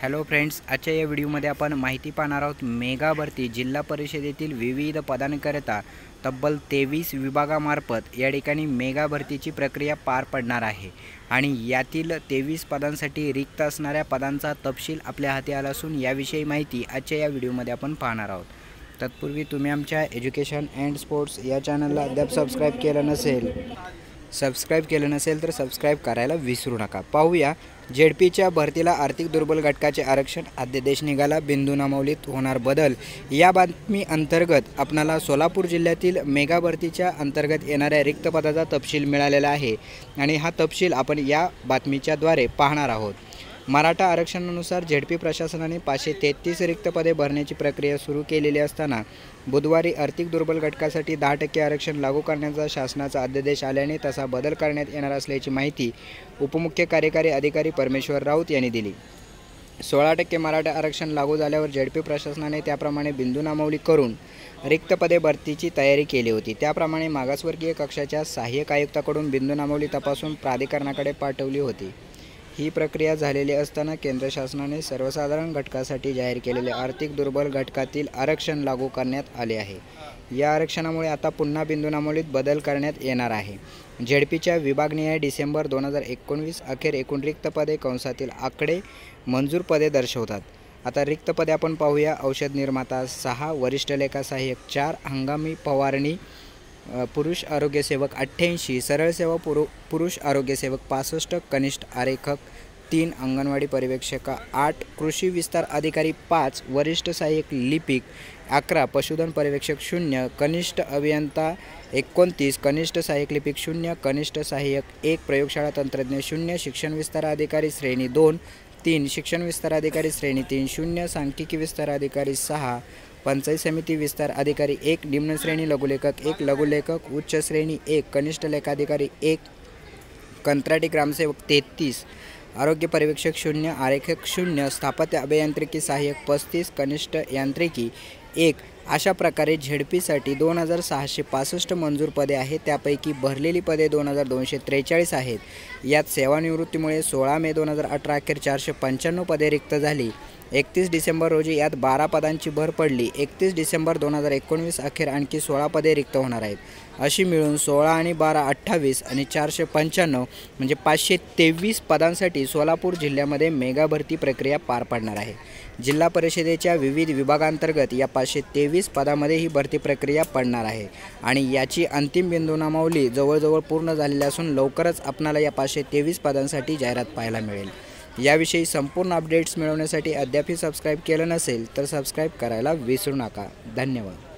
Hello friends आजच्या या व्हिडिओमध्ये आपण माहिती पाहणार आहोत मेगा भरती जिल्हा परिषदेतील विविध पदांकरिता तब्बल तेवीस विभागामार्फत या ठिकाणी मेगा भरतीची प्रक्रिया पार पडणार आहे. आणि यातील तेवीस पदांसाठी रिक्त असणाऱ्या पदांचा तपशील आपल्या हाती आला असून याविषयी माहिती आजच्या या व्हिडिओमध्ये आपण पाहणार आहोत. तत्पूर्वी तुम्ही आमच्या एज्युकेशन अँड स्पोर्ट्स या चॅनलला अद्याप सबस्क्राईब केलं नसेल सबस्क्राईब केलं नसेल तर सबस्क्राईब करायला विसरू नका. पाहूया जेडपीच्या भरतीला आर्थिक दुर्बल घटकाचे आरक्षण अध्यादेश निघाला बिंदू नामावलीत होणार बदल. या बातमी अंतर्गत आपणाला सोलापूर जिल्ह्यातील मेगा भरतीच्या अंतर्गत येणाऱ्या रिक्त पदाचा तपशील मिळालेला आहे. आणि हा तपशील आपण या बातमीच्याद्वारे पाहणार आहोत. मराठा आरक्षणानुसार झेडपी प्रशासनाने पाचशे तेहतीस रिक्त पदे भरण्याची प्रक्रिया सुरू केलेली असताना बुधवारी आर्थिक दुर्बल घटकासाठी दहा टक्के आरक्षण लागू करण्याचा शासनाचा अध्यादेश आल्याने तसा बदल करण्यात येणार असल्याची माहिती उपमुख्य कार्यकारी अधिकारी परमेश्वर राऊत यांनी दिली. सोळा टक्के मराठा आरक्षण लागू झाल्यावर झेडपी प्रशासनाने त्याप्रमाणे बिंदू नामवली करून रिक्त पदे भरतीची तयारी केली होती. त्याप्रमाणे मागासवर्गीय कक्षाच्या सहाय्यक आयुक्ताकडून बिंदू नामवली तपासून प्राधिकरणाकडे पाठवली होती. ही प्रक्रिया झालेली असताना केंद्र शासनाने सर्वसाधारण घटकासाठी जाहीर केलेले आर्थिक दुर्बल घटकातील आरक्षण लागू करण्यात आले आहे. या आरक्षणामुळे आता पुन्हा बिंदूनामोलीत बदल करण्यात येणार आहे. झेडपीच्या विभागनिहाय डिसेंबर दोन हजार एकोणवीस अखेर एकूण रिक्त पदे कंसातील आकडे मंजूर पदे दर्शवतात. आता रिक्त पदे आपण पाहूया. औषध निर्माता सहा वरिष्ठ लेखा सहाय्यक चार हंगामी फवारणी पुरुष आरोग्यसेवक अठ्ठ्याऐंशी सरळ सेवा पुरु पुरुष आरोग्यसेवक पासष्ट कनिष्ठ आरेखक तीन अंगणवाडी पर्यवेक्षका आठ कृषी विस्तार अधिकारी पाच वरिष्ठ सहाय्यक लिपिक अकरा पशुधन पर्यवेक्षक शून्य कनिष्ठ अभियंता एकोणतीस कनिष्ठ सहाय्यक लिपिक शून्य कनिष्ठ सहाय्यक एक प्रयोगशाळा तंत्रज्ञ शून्य शिक्षण विस्तार अधिकारी श्रेणी दोन तीन शिक्षण विस्तार अधिकारी श्रेणी तीन शून्य सांख्यिकी विस्तार अधिकारी सहा पंचायत समिती विस्तार अधिकारी एक निम्न श्रेणी लघुलेखक एक लघुलेखक उच्च श्रेणी एक कनिष्ठ लेखाधिकारी एक कंत्राटी ग्रामसेवक तेहतीस आरोग्य पर्यवेक्षक शून्य आरेखक शून्य स्थापत्य अभियांत्रिकी सहाय्यक पस्तीस कनिष्ठ यांत्रिकी एक अशा प्रकारे झेडपीसाठी दोन हजार सहाशे पासष्ट मंजूर पदे आहेत. त्यापैकी भरलेली पदे दोन हजार दोनशे त्रेचाळीस आहेत. यात सेवानिवृत्तीमुळे सोळा मे दोन हजार अठरा अखेर चारशे पंच्याण्णव पदे रिक्त झाली. एकतीस डिसेंबर रोजी यात बारा पदांची भर पडली. एकतीस डिसेंबर दोन हजार एकोणवीस अखेर आणखी सोळा पदे रिक्त होणार आहेत. अशी मिळून सोळा आणि बारा अठ्ठावीस आणि चारशे पंच्याण्णव म्हणजे पाचशे तेवीस पदांसाठी सोलापूर जिल्ह्यामध्ये मेगा भरती प्रक्रिया पार पडणार आहे. जिल्हा परिषदेच्या विविध विभागांतर्गत या पाचशे तेवीस पदामध्ये ही भरती प्रक्रिया पडणार आहे आणि याची अंतिम बिंदू नामावली जवळजवळ पूर्ण झालेली असून लवकरच आपणाला या पाचशे तेवीस पदांसाठी जाहिरात पाहायला मिळेल. याविषयी संपूर्ण अपडेट्स मिळवण्यासाठी अद्यापही सबस्क्राईब केलं नसेल तर सबस्क्राईब करायला विसरू नका. धन्यवाद.